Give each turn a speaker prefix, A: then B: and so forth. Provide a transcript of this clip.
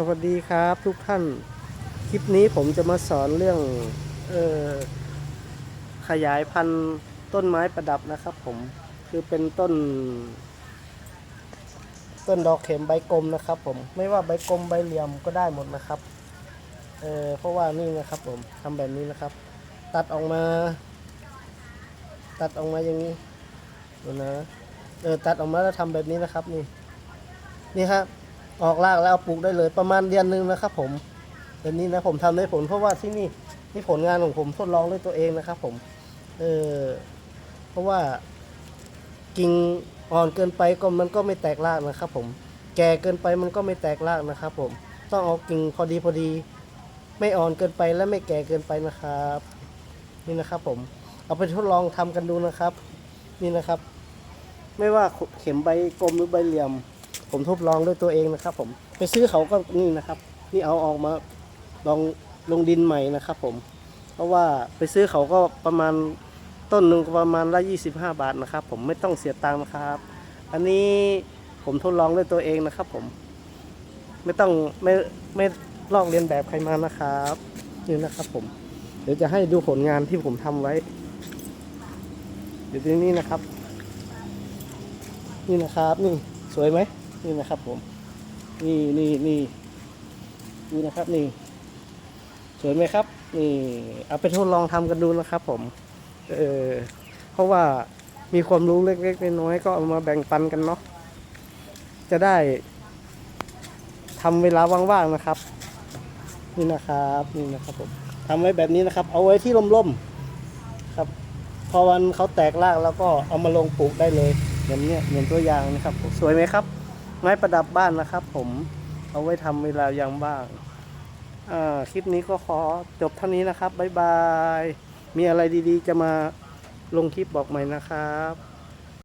A: สวัสดีครับทุกท่าน คลิปนี้ผมจะมาสอนเรื่องออขยายพันธุ์ต้นไม้ประดับนะครับผมคือเป็นต้น ต้นดอกเข็มใบกลมนะครับผมไม่ว่าใบกลมใบเหลี่ยมก็ได้หมดนะครับเเพราะว่านี่นะครับผมทำแบบนี้นะครับ ตัดออกมา ตัดออกมาอย่างนี้ดูนะเออตัดออกมาแล้วทำแบบนี้นะครับนี่นี่ครับ ออกรากแล้วเอาปลูกได้เลยประมาณเดือนหนึ่งนะครับ ผมแบบนี้นะผมทำได้ผลเพราะว่าที่นี่นี่ผลงานของผมทดลองด้วยตัวเองนะครับ ผมเออเพราะว่ากิ่งอ่อนเกินไปก็มันก็ไม่แตกรากนะครับ ผมแก่เกินไปมันก็ไม่แตกรากนะครับ ผมต้องเอากิ่งพอดีพอดี ไม่อ่อนเกินไปและไม่แก่เกินไปนะครับ นี่นะครับ ผม เอาไปทดลองทำกันดูนะครับ นี่นะครับ ไม่ว่าเข็มใบกลมหรือใบเหลี่ยม ผมทดลองด้วยตัวเองนะครับ ผมไปซื้อเขาก็นี่นะครับ นี่เอาออกมาลองลงดินใหม่นะครับ ผม เพราะว่าไปซื้อเขาก็ประมาณต้นหนึ่งประมาณละ25 บาทนะครับ ผมไม่ต้องเสียตังค์นะครับ อันนี้ผมทดลองด้วยตัวเองนะครับ ผม ไม่ต้องไม่ไม่ลอกเรียนแบบใครมานะครับนี่นะครับ ผม เดี๋ยวจะให้ดูผลงานที่ผมทำไว้เดี๋ยวนี้นะครับ นี่นะครับ นี่สวยไหม นี่นะครับผม นี่นี่นี่นี่นะครับนี่สวยไหมครับ นี่เอาไปทดลองทำกันดูนะครับ ผม เออเพราะว่ามีความรู้เล็กๆน้อยๆก็เอามาแบ่งปันกันเนาะจะได้ทำเวลาว่างๆนะครับ นี่นะครับนี่นะครับผมทำไว้แบบนี้นะครับ เอาไว้ที่ร่มๆครับ พอวันเขาแตกรากแล้วก็เอามาลงปลูกได้เลยอย่างเนี้ยเหมือนตัวอย่างนะครับสวยไหมครับ ไม้ประดับบ้านนะครับ ผมเอาไว้ทำเวลายามบ้างคลิปนี้ก็ขอจบเท่านี้นะครับ บ๊ายบาย มีอะไรดีๆ จะมาลงคลิปบอกใหม่นะครับ